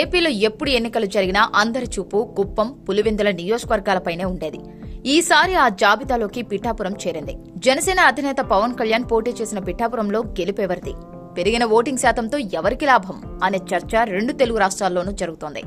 ఏపీలో ఎప్పుడు ఎన్నికలు జరిగినా అందరి చూపు కుప్పం పులివెందుల నియోజకవర్గాలపైనే ఉండేది. ఈసారి ఆ జాబితాలోకి పిఠాపురం చేరింది. జనసేన అధినేత పవన్ కళ్యాణ్ పోటీ చేసిన పిఠాపురంలో గెలుపెవరిది? పెరిగిన ఓటింగ్ శాతంతో ఎవరికి లాభం అనే చర్చ రెండు తెలుగు రాష్ట్రాల్లోనూ జరుగుతోంది.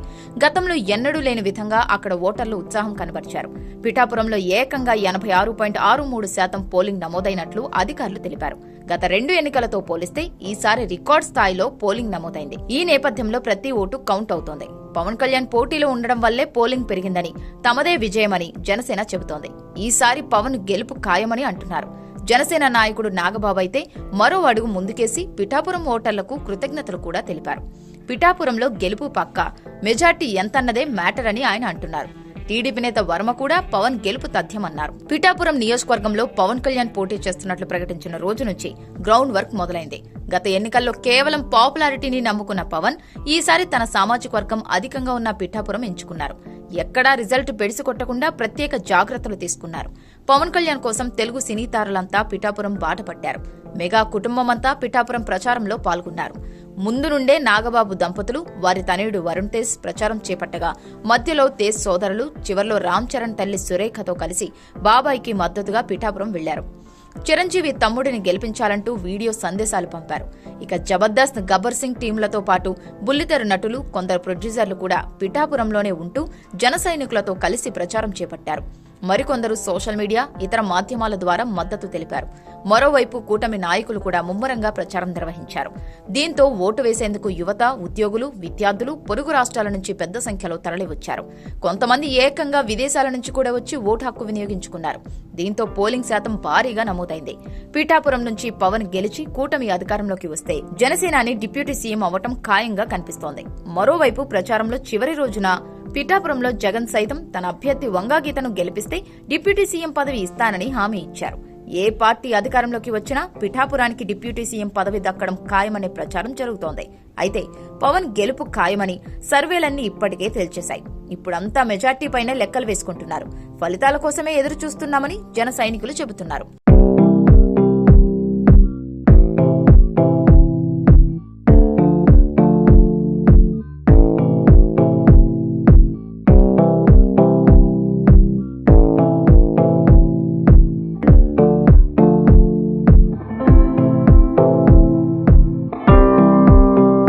గతంలో ఎన్నడూ లేని విధంగా అక్కడ ఓటర్లు ఉత్సాహం కనబరిచారు. పిఠాపురంలో ఏకంగా ఎనభై ఆరు పాయింట్ ఆరు మూడు శాతం పోలింగ్ నమోదైనట్లు అధికారులు తెలిపారు. గత రెండు ఎన్నికలతో పోలిస్తే ఈసారి రికార్డ్ స్థాయిలో పోలింగ్ నమోదైంది. ఈ నేపథ్యంలో ప్రతి ఓటు కౌంట్ అవుతోంది. పవన్ కళ్యాణ్ పోటీలో ఉండడం వల్లే పోలింగ్ పెరిగిందని తమదే విజయమని జనసేన చెబుతోంది. ఈసారి పవన్ గెలుపు ఖాయమని అంటున్నారు. జనసేన నాయకుడు నాగబాబు అయితే మరో అడుగు ముందుకేసి పిఠాపురం ఓటర్లకు కృతజ్ఞతలు కూడా తెలిపారు. పిఠాపురంలో గెలుపు పక్క. మెజార్టీ ఎంతన్నదే మ్యాటర్ అని ఆయన అంటున్నారు. టీడీపీ నేత వర్మ కూడా పవన్ గెలుపు తథ్యమన్నారు. పిఠాపురం నియోజకవర్గంలో పవన్ కళ్యాణ్ పోటీ చేస్తున్నట్లు ప్రకటించిన రోజు నుంచి గ్రౌండ్ వర్క్ మొదలైంది. గత ఎన్నికల్లో కేవలం పాపులారిటీని నమ్ముకున్న పవన్ ఈసారి తన సామాజిక వర్గం అధికంగా ఉన్న పిఠాపురం ఎంచుకున్నారు. ఎక్కడా రిజల్ట్ బెడిసి కొట్టకుండా ప్రత్యేక జాగ్రత్తలు తీసుకున్నారు. పవన్ కళ్యాణ్ కోసం తెలుగు సినీ తారలంతా పిఠాపురం బాట పట్టారు మెగా కుటుంబమంతా పిఠాపురం ప్రచారంలో పాల్గొన్నారు. ముందు నుండే నాగబాబు దంపతులు వారి తనయుడు వరుణ్ తేజ్ ప్రచారం చేపట్టగా మధ్యలో తేజ్ సోదరులు చివర్లో రామ్ చరణ్ తల్లి సురేఖతో కలిసి బాబాయికి మద్దతుగా పిఠాపురం వెళ్ళారు చిరంజీవి తమ్ముడిని గెలిపించాలంటూ వీడియో సందేశాలు పంపారు. ఇక జబర్దస్త్ గబ్బర్ సింగ్ టీంలతో పాటు బుల్లితెర నటులు కొందరు ప్రొడ్యూసర్లు కూడా పిఠాపురంలోనే ఉంటూ జన సైనికులతో కలిసి ప్రచారం చేపట్టారు. మరికొందరు సోషల్ మీడియా ఇతర మాధ్యమాల ద్వారా మద్దతు తెలిపారు. మరోవైపు కూటమి నాయకులు కూడా ముమ్మరంగా ప్రచారం నిర్వహించారు. దీంతో ఓటు వేసేందుకు యువత ఉద్యోగులు విద్యార్థులు పొరుగు రాష్ట్రాల నుంచి పెద్ద సంఖ్యలో తరలివచ్చారు. కొంతమంది ఏకంగా విదేశాల నుంచి కూడా వచ్చి ఓటు హక్కు వినియోగించుకున్నారు. దీంతో పోలింగ్ శాతం భారీగా నమోదైంది. పీఠాపురం నుంచి పవన్ గెలిచి కూటమి అధికారంలోకి వస్తే జనసేనాని డిప్యూటీ సీఎం అవటం ఖాయంగా కనిపిస్తోంది. మరోవైపు ప్రచారంలో చివరి రోజున పిఠాపురంలో జగన్ సైతం తన అభ్యర్థి వంగాగీతను గెలిపిస్తే డిప్యూటీ సీఎం పదవి ఇస్తానని హామీ ఇచ్చారు. ఏ పార్టీ అధికారంలోకి వచ్చినా పిఠాపురానికి డిప్యూటీ సీఎం పదవి దక్కడం ఖాయమనే ప్రచారం జరుగుతోంది. అయితే పవన్ గెలుపు ఖాయమని సర్వేలన్నీ ఇప్పటికే తేల్చేశాయి. ఇప్పుడంతా మెజార్టీ పైనే లెక్కలు వేసుకుంటున్నారు. ఫలితాల కోసమే ఎదురు చూస్తున్నామని జన సైనికులు చెబుతున్నారు.